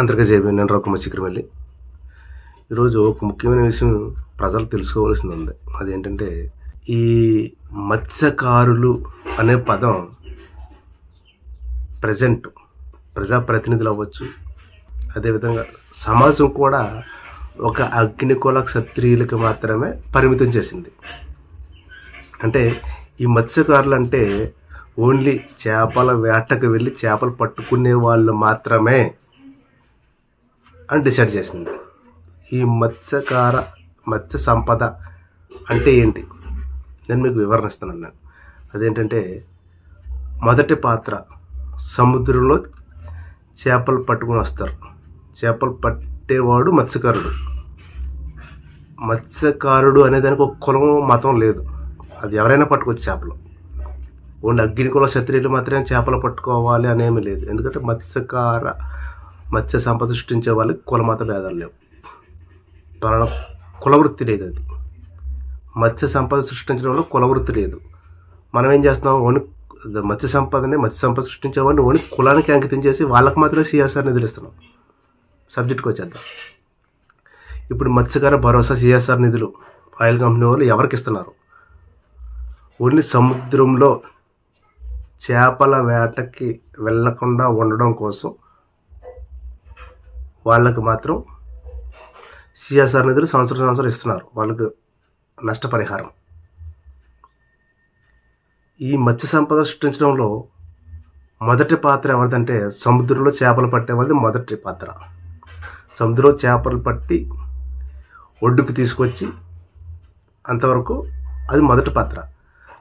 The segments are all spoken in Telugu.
అందరికీ జైబీ నేను రఘుమ చిక్రమల్లి ఈరోజు ఒక ముఖ్యమైన విషయం ప్రజలు తెలుసుకోవాల్సింది ఉంది. అదేంటంటే ఈ మత్స్యకారులు అనే పదం ప్రజెంట్ ప్రజాప్రతినిధులు అవ్వచ్చు. అదేవిధంగా సమాజం కూడా ఒక అగ్నికుల క్షత్రియులకి మాత్రమే పరిమితం చేసింది. అంటే ఈ మత్స్యకారులు అంటే ఓన్లీ చేపల వేటకు వెళ్ళి చేపలు పట్టుకునే వాళ్ళు మాత్రమే అని డిసైడ్ చేసింది. ఈ మత్స్యకార మత్స్య సంపద అంటే ఏంటి? నేను మీకు వివరణ ఇస్తాను నేను అదేంటంటే మొదటి పాత్ర సముద్రంలో చేపలు పట్టుకుని వస్తారు. చేపలు పట్టేవాడు మత్స్యకారుడు. మత్స్యకారుడు అనే దానికి ఒక కులం మతం లేదు. అది ఎవరైనా పట్టుకోవచ్చు చేపలు. ఓన్లీ అగ్నికుల క్షత్రియులు మాత్రమే చేపలు పట్టుకోవాలి అనేమి లేదు. ఎందుకంటే మత్స్యకార మత్స్య సంపద సృష్టించే వాళ్ళకి కులమత భేదాలు లేవు. పలానా కులవృత్తి లేదు అది. మత్స్య సంపద సృష్టించడంలో కులవృత్తి లేదు. మనం ఏం చేస్తున్నాం? ఓన్లీ మత్స్య సంపదని మత్స్య సంపద సృష్టించే వాడిని కులానికి అంకితం చేసి వాళ్ళకి మాత్రమే సిఎస్ఆర్ నిధులు ఇస్తున్నాం సబ్జెక్ట్కి వచ్చేద్దాం. ఇప్పుడు మత్స్యకార భరోసా సిఎస్ఆర్ నిధులు ఆయిల్ కంపెనీ వాళ్ళు ఎవరికి ఇస్తున్నారు? ఓన్లీ సముద్రంలో చేపల వేటకి వెళ్ళకుండా ఉండడం కోసం వాళ్ళకు మాత్రం సిఎస్ఆర్ నిధులు సంవత్సరం సంవత్సరం ఇస్తున్నారు. వాళ్ళకు నష్టపరిహారం. ఈ మత్స్య సంపద సృష్టించడంలో మొదటి పాత్ర ఎవరిదంటే సముద్రంలో చేపలు పట్టే వాళ్ళది మొదటి పాత్ర. సముద్రంలో చేపలు పట్టి ఒడ్డుకు తీసుకొచ్చి అంతవరకు అది మొదటి పాత్ర.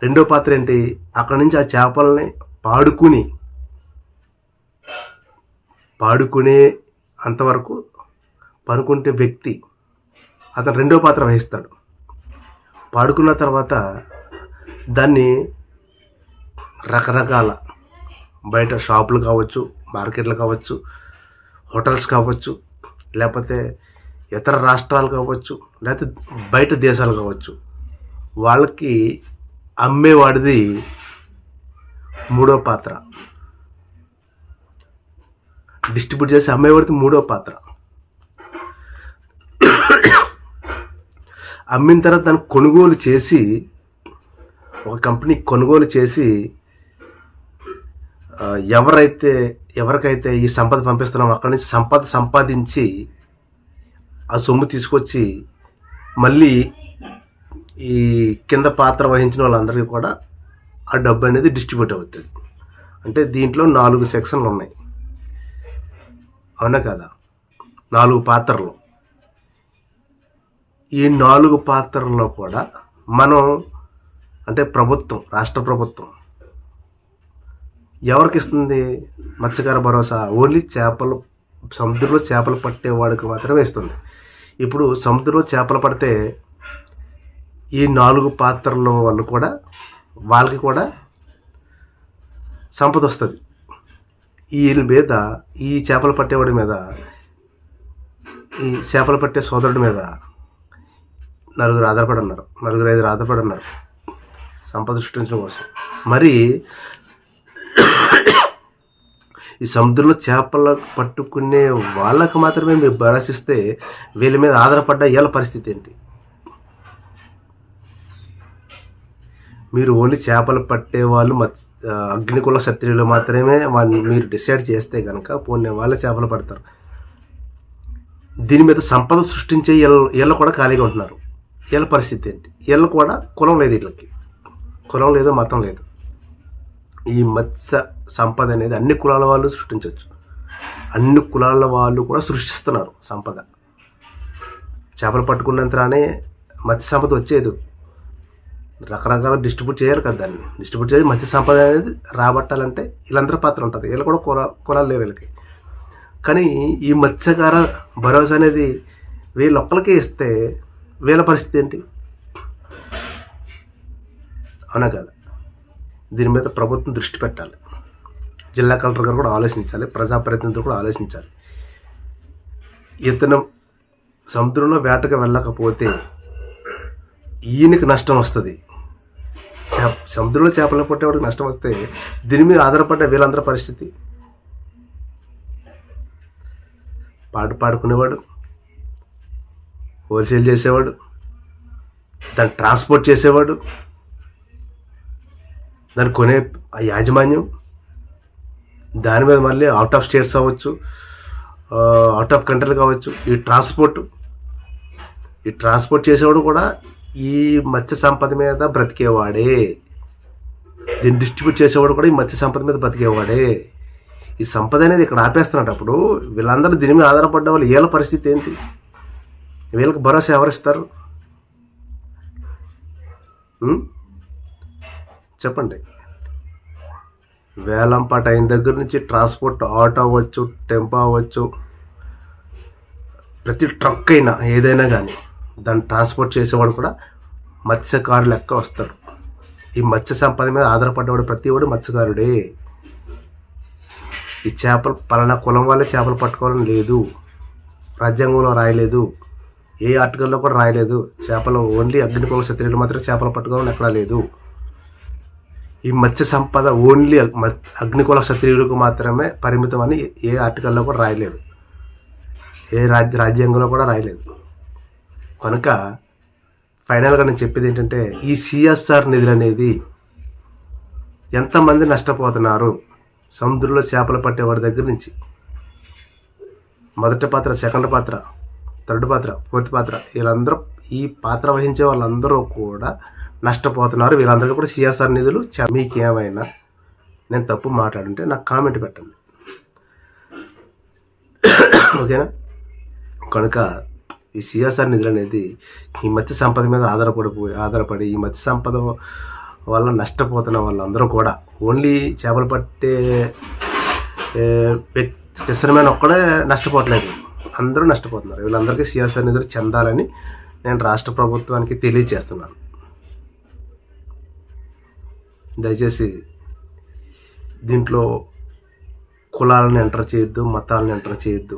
రెండో పాత్ర ఏంటి? అక్కడి నుంచి ఆ చేపల్ని పాడుకుని పాడుకునే అంతవరకు పనుకుంటే వ్యక్తి అతను రెండో పాత్ర వహిస్తాడు. పాడుకున్న తర్వాత దాన్ని రకరకాల బయట షాపులు కావచ్చు మార్కెట్లు కావచ్చు హోటల్స్ కావచ్చు లేకపోతే ఇతర రాష్ట్రాలు కావచ్చు లేకపోతే బయట దేశాలు కావచ్చు వాళ్ళకి అమ్మేవాడిది మూడో పాత్ర. డిస్ట్రిబ్యూట్ చేసి అమ్మేవాడిది మూడో పాత్ర. అమ్మిన తర్వాత దాన్ని కొనుగోలు చేసి ఒక కంపెనీ కొనుగోలు చేసి ఎవరైతే ఎవరికైతే ఈ సంపద పంపిస్తున్నామో అక్కడి నుంచి సంపద సంపాదించి ఆ సొమ్ము తీసుకొచ్చి మళ్ళీ ఈ కింద పాత్ర వహించిన వాళ్ళందరికీ కూడా ఆ డబ్బు అనేది డిస్ట్రిబ్యూట్ అవుతుంది. అంటే దీంట్లో నాలుగు సెక్షన్లు ఉన్నాయి. అవునా కదా? నాలుగు పాత్రలు. ఈ నాలుగు పాత్రల్లో కూడా మనం అంటే ప్రభుత్వం రాష్ట్ర ప్రభుత్వం ఎవరికి ఇస్తుంది మత్స్యకార భరోసా? ఓన్లీ చేపలు సముద్రంలో చేపలు పట్టేవాడికి మాత్రమే ఇస్తుంది. ఇప్పుడు సముద్రంలో చేపలు పడితే ఈ నాలుగు పాత్రల వాళ్ళు కూడా వాళ్ళకి కూడా సంపద వస్తుంది. వీళ్ళ మీద ఈ చేపలు పట్టేవాడి మీద ఈ చేపలు పట్టే సోదరుడి మీద నలుగురు ఆధారపడి ఉన్నారు నలుగురు ఐదుగురు ఆధారపడి ఉన్నారు సంపద సృష్టించడం కోసం. మరి ఈ సముద్రంలో చేపలు పట్టుకునే వాళ్ళకు మాత్రమే మీరు భరోసిస్తే వీళ్ళ మీద ఆధారపడ్డ వీళ్ళ పరిస్థితి ఏంటి? మీరు ఓన్లీ చేపలు పట్టే వాళ్ళు అగ్నికుల క్షత్రియులు మాత్రమే వాళ్ళని మీరు డిసైడ్ చేస్తే కనుక పోనీ వాళ్ళే చేపలు పడతారు. దీని మీద సంపద సృష్టించే వీళ్ళు వీళ్ళు కూడా ఖాళీగా ఉంటున్నారు. వీళ్ళ పరిస్థితి ఏంటి? వీళ్ళు కూడా కులం లేదు వీళ్ళకి. కులం లేదు మతం లేదు. ఈ మత్స్య సంపద అనేది అన్ని కులాల వాళ్ళు సృష్టించవచ్చు. అన్ని కులాల వాళ్ళు కూడా సృష్టిస్తున్నారు సంపద. చేపలు పట్టుకున్నంతరానే మత్స్య సంపద వచ్చేది. రకరకాల డిస్ట్రిబ్యూట్ చేయాలి కదా దాన్ని. డిస్ట్రిబ్యూట్ చేసి మత్స్య సంపద అనేది రాబట్టాలంటే వీళ్ళందరూ పాత్ర ఉంటుంది. వీళ్ళు కూడా కుల కులాలు లేవు వీళ్ళకి. కానీ ఈ మత్స్యకార భరోసా అనేది వీళ్ళొక్కరికే ఇస్తే వీళ్ళ పరిస్థితి ఏంటి? అవునా కదా. దీని మీద ప్రభుత్వం దృష్టి పెట్టాలి. జిల్లా కలెక్టర్ గారు కూడా ఆలోచించాలి. ప్రజాప్రతినిధులు కూడా ఆలోచించాలి. ఇతను సముద్రంలో వేటకు వెళ్ళకపోతే ఈయనకి నష్టం వస్తుంది. చేప- సముద్రంలో చేపలు పట్టేవాడికి నష్టం వస్తే దీని మీద ఆధారపడ్డ వీళ్ళందరి పరిస్థితి. పాట పాడుకునేవాడు. హోల్సేల్ చేసేవాడు. దాన్ని ట్రాన్స్పోర్ట్ చేసేవాడు. దాన్ని కొనే ఆ యాజమాన్యం. దాని మీద మళ్ళీ అవుట్ ఆఫ్ స్టేట్స్ అవ్వచ్చు అవుట్ ఆఫ్ కంట్రీలు కావచ్చు. ఈ ట్రాన్స్పోర్ట్ ఈ ట్రాన్స్పోర్ట్ చేసేవాడు కూడా ఈ మత్స్య సంపద మీద బ్రతికేవాడే. దీన్ని డిస్ట్రిబ్యూట్ చేసేవాడు కూడా ఈ మత్స్య సంపద మీద బ్రతికేవాడే. ఈ సంపద అనేది ఇక్కడ ఆపేస్తున్నాడు అప్పుడు. వీళ్ళందరూ దీని మీద ఆధారపడ్డ వాళ్ళు వీళ్ళ పరిస్థితి ఏంటి? వీళ్ళకి భరోసా ఎవరిస్తారు చెప్పండి. వేలంపాట అయిన దగ్గర నుంచి ట్రాన్స్పోర్ట్ ఆటో అవ్వచ్చు టెంపో అవ్వచ్చు ప్రతి ట్రక్ అయినా ఏదైనా కానీ దాన్ని ట్రాన్స్పోర్ట్ చేసేవాడు కూడా మత్స్యకారు లెక్క వస్తాడు ఈ మత్స్య సంపద మీద ఆధారపడ్డవాడు ప్రతి వాడు మత్స్యకారుడే. ఈ చేపలు పలానా కులం వాళ్ళే చేపలు పట్టుకోవాలని లేదు. రాజ్యాంగంలో రాయలేదు. ఏ ఆర్టికల్లో కూడా రాయలేదు. చేపలు ఓన్లీ అగ్నికోవ క్షత్రియులు మాత్రం చేపలు పట్టుకోవాలని ఎక్కడా లేదు. ఈ మత్స్య సంపద ఓన్లీ అగ్నికుల క్షత్రియులకు మాత్రమే పరిమితం అని ఏ ఆర్టికల్లో కూడా రాయలేదు. ఏ రాజ్య రాజ్యాంగంలో కూడా రాయలేదు. కనుక ఫైనల్గా నేను చెప్పేది ఏంటంటే ఈ సిఎస్ఆర్ నిధులు అనేది ఎంతమంది నష్టపోతున్నారు? సముద్రంలో చేపలు పట్టేవాడి దగ్గర నుంచి. మొదటి పాత్ర సెకండ్ పాత్ర థర్డ్ పాత్ర ఫోర్త్ పాత్ర వీళ్ళందరూ ఈ పాత్ర వహించే వాళ్ళందరూ కూడా నష్టపోతున్నారు. వీళ్ళందరికీ కూడా సిఎస్ఆర్ నిధులు చ- మీకు ఏమైనా నేను తప్పు మాట్లాడుంటే నాకు కామెంట్ పెట్టండి. ఓకేనా? కనుక ఈ సిఎస్ఆర్ నిధులు అనేది ఈ మత్స్య సంపద మీద ఆధారపడిపోయి ఆధారపడి ఈ మత్స్య సంపద వల్ల నష్టపోతున్న వాళ్ళందరూ కూడా ఓన్లీ చేపలు పట్టే ఫిషర్మెన్ ఒక్కడే నష్టపోవట్లేదు. అందరూ నష్టపోతున్నారు. వీళ్ళందరికీ సిఎస్ఆర్ నిధులు చెందాలని నేను రాష్ట్ర ప్రభుత్వానికి తెలియజేస్తున్నాను. దయచేసి దీంట్లో కులాలను ఎంటర్ చేయొద్దు మతాలను ఎంటర్ చేయొద్దు.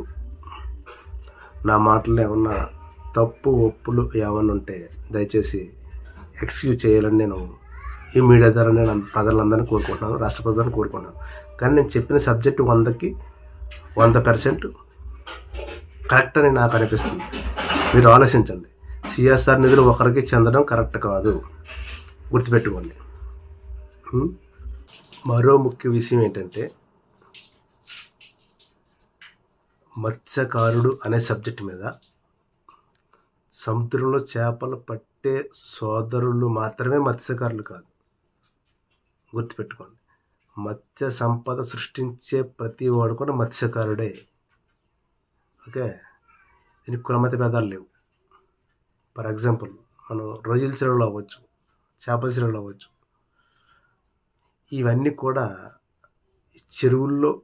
నా మాటలు ఏమన్నా తప్పు ఒప్పులు ఏమైనా ఉంటే దయచేసి ఎక్స్క్యూజ్ చేయాలని నేను ఈ మీడియా ద్వారా నేను ప్రజలందరినీ కోరుకుంటున్నాను రాష్ట్ర ప్రజలను కోరుకుంటున్నాను. కానీ నేను చెప్పిన సబ్జెక్టు వందకి వంద పర్సెంట్ కరెక్ట్ అని నాకు అనిపిస్తుంది. మీరు ఆలోచించండి. సిఎస్ఆర్ నిధులు ఒకరికి చెందడం కరెక్ట్ కాదు. గుర్తుపెట్టుకోండి. మరో ముఖ్య విషయం ఏంటంటే మత్స్యకారుడు అనే సబ్జెక్ట్ మీద సముద్రంలో చేపలు పట్టే సోదరులు మాత్రమే మత్స్యకారులు కాదు. గుర్తుపెట్టుకోండి. మత్స్య సంపద సృష్టించే ప్రతి వాడు కూడా మత్స్యకారుడే. ఓకే? దీనికి కులమత భేదాలు లేవు. ఫర్ ఎగ్జాంపుల్ మనం రొయ్యల చెరువులు అవ్వచ్చు చేపల చెరువులు అవ్వచ్చు. ఇవన్నీ కూడా ఈ చెరువుల్లో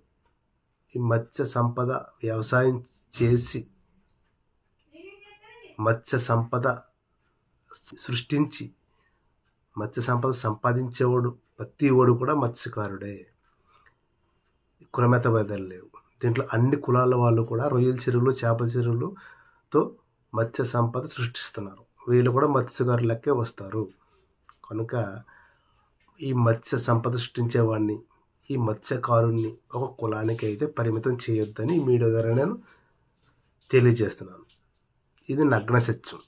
ఈ మత్స్య సంపద వ్యవసాయం చేసి మత్స్య సంపద సృష్టించి మత్స్య సంపద సంపాదించేవాడు ప్రతి వాడు కూడా మత్స్యకారుడే. కులమెత భేదాలు లేవు. దీంట్లో అన్ని కులాల వాళ్ళు కూడా రొయ్యల చెరువులు చేపల చెరువులతో మత్స్య సంపద సృష్టిస్తున్నారు. వీళ్ళు కూడా మత్స్యకారులకే వస్తారు. కనుక ఈ మత్స్య సంపద సృష్టించేవాడిని ఈ మత్స్యకారుణ్ణి ఒక కులానికి అయితే పరిమితం చేయొద్దని మీడియా ద్వారా నేను తెలియజేస్తున్నాను. ఇది నగ్న సత్యం.